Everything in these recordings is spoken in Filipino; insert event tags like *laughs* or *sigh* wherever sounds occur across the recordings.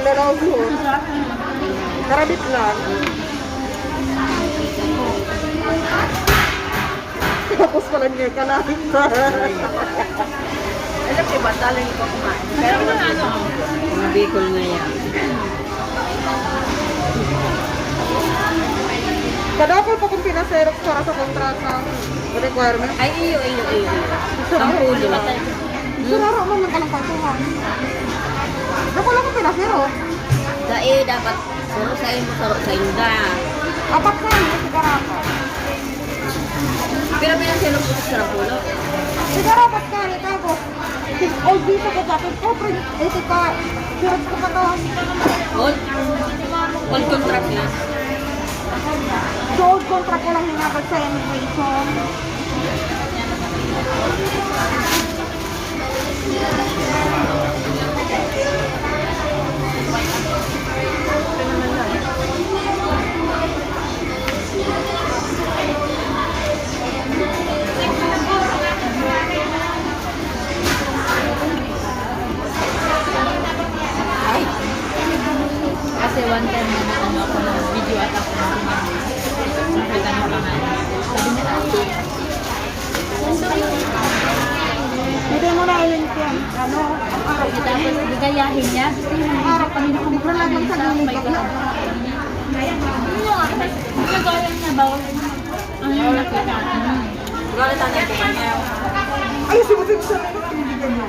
Iyo. Nagka-relate pang dalaw mo. Karabit lang. Tapos pala niya ka na. Alam ko ba, talo niyo pa kumain. Pero ano? Mga Bicol na yan. Kadapal pa kung pinaserok para sa kontrata requirement. Ay, iyo, iyo, iyo. Ang pulo. Sararo mo ng kalang patuhan. Dapat lang kung pinaserok. Sa iyo, dapat suro sa iyo suro sa iyo da. Apat na yun, sigarata. Pero pinasilong ko sa pulo. Sigarapat ka rin, tapos. All dito ko bakit ko, print, ito ka, sirot ko katawan. All? All contract na. So, old contract ko lang hinabag sa immigration. Kasi Hindi mo na yun yan. Ano? tapos gigayahin niya. Ng Harap kami na kumukha lang sa gilid. Nagaya niya ba? Ano yung nakita? Gala tayo ko kanya. Ay, sumusunod sa mga pinibigyan niyo.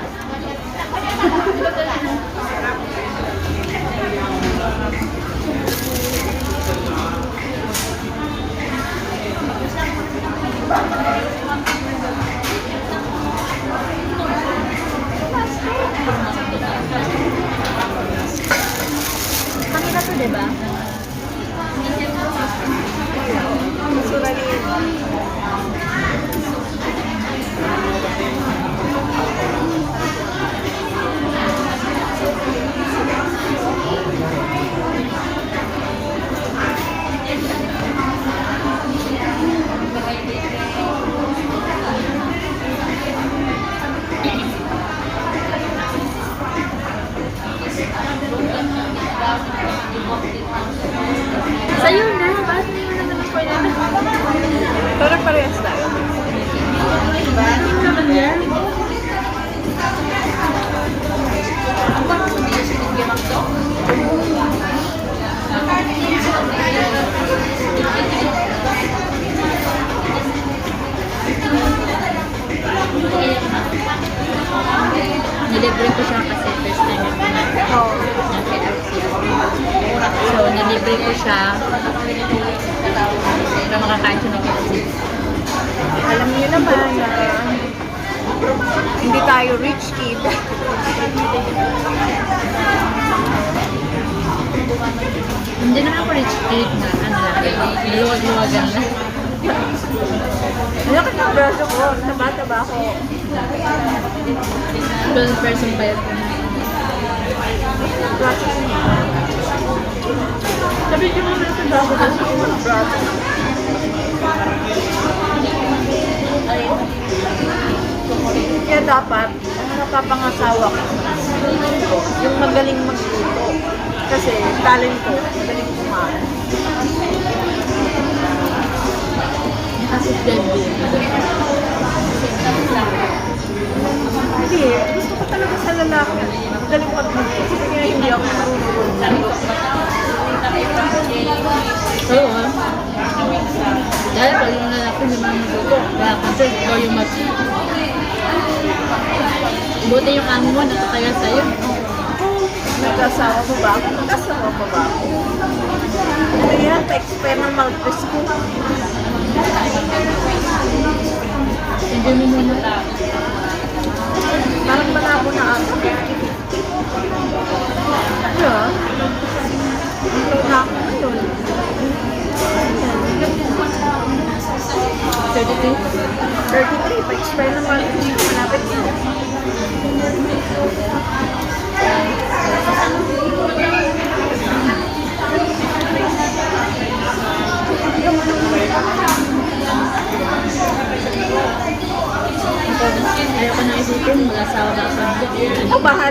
*laughs* Kanina to, di ba? Sa'yo na, bakit hindi mo naman spoiler na? Parang parehas na. Hindi naman yan. Siya para makakain siya ng KFC. Alam niyo naman na hindi tayo rich kid. Hindi naman ako rich kid na ano lang, luwag-luwagan lang. Ano ka ng braso ko? Taba-taba ako. 12 person pa yun. Braso ko niya. Sabi niyo mo na sa braso ko sa braso. Kaya dapat, ang napapangasawa ko, yung magaling magluto. Kasi talent ko, magaling kumain. Kasi deadly. Hindi, gusto ko talaga sa lalaki. Magaling magluto. Kasi kaya hindi ako marunong hindi man magluto, kaya kasi ikaw yung mag... Buti yung amo mo nakakaya sa'yo. Nag-asawa mo ba ako? Nag-asawa mo ba ako? Ano yan? Pa-expire ng malpres ko. Enjoy mo muna.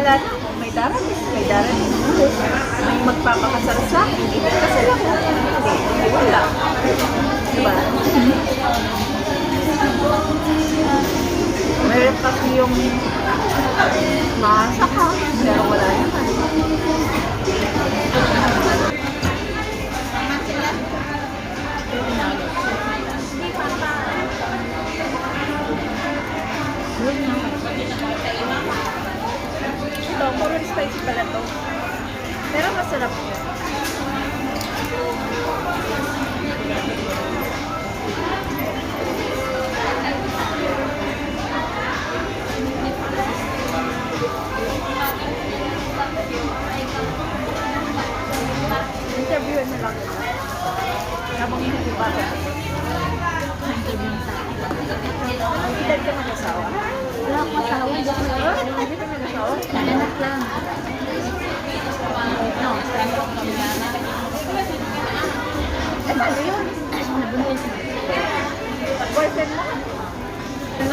Ko na na na. May darating, may darating. May magpapakasal sa akin. Hindi, hindi, wala. Diba? Meron pa yung maasa ka, pero wala naman. Puro spicy pala to. Pero masarap yun.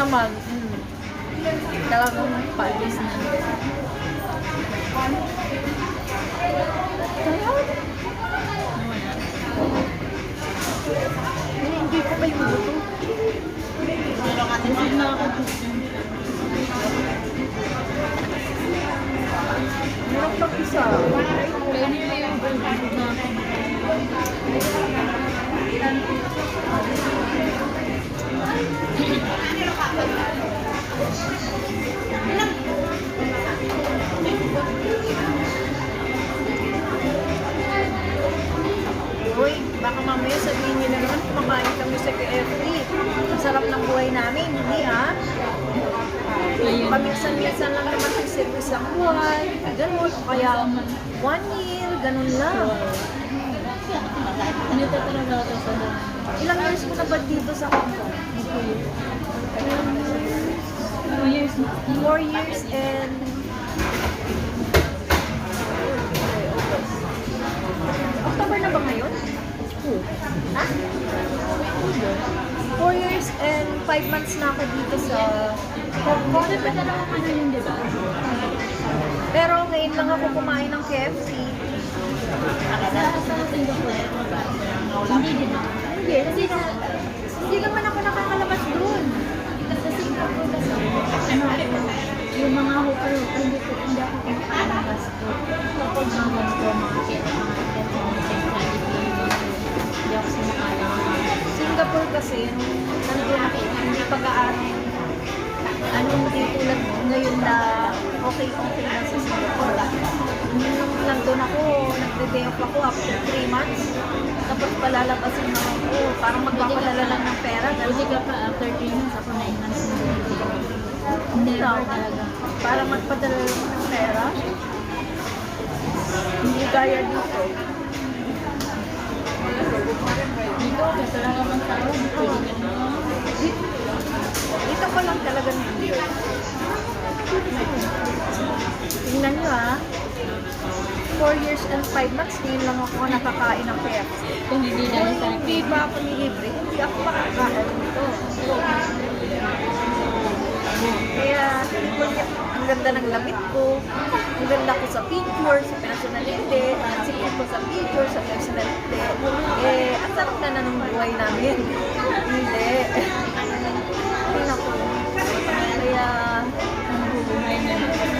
Naman. Hmm. Talagang palis na. Hindi ko ba yung buto? Kasi na ako. Meron pang isa. Nila yung bulbul na. Uy, baka mamaya sabihin nyo na naman kumakain kami sa KFC. Ang sarap ng buhay namin, hindi ha? Paminsan-minsan lang naman ang service ang buhay. Ganun, kaya one year, ganun lang. Dito talaga ako sa. Ilang years mo na ba dito sa 4 years and October na ba ngayon? Two. Ha? 4 years and 5 months na ako dito sa Hong Kong. Bakit ba dalawang ano yun, di ba? Pero ngayon lang ako kumain ng KFC. Sa Singapore, hindi din ako. Hindi, kasi na- hindi naman ako nakakalabas doon yung mga hotel, hindi ko, hindi ako kumakain mga ganito, mga kit, mga kit, mga kit, hindi ako. Singapore kasi, nung nandun ako, hindi pa gaano, ano hindi tulad ngayon na okay-okay lang sa Singapore. Nung nandun ako, nagde-day off ako after 3 months. Tapos palalabasin na ako, parang magpapadala lang ng pera. Hindi ka pa, after 3 months, ako 9 months na. Para magpadala lang ng pera. Hindi gaya dito. Dito, kasi talaga mang tao, hindi pwede ka na. Dito, dito ko lang talaga hindi. Tingnan nyo ah. 4 years and 5 months, ngayon lang ako nakakain ng KFC. Kung hindi Kung dahil sa hindi ba ako nilibre, hindi ako makakain nito. Kaya, kunya- ang ganda ng lamit ko, ang ganda ko sa picture, sa personality, ang sikip ko sa picture, sa personality. Eh, ang sarap na na ng buhay namin. Hindi. Ay, naku. Kaya, ang buhay namin.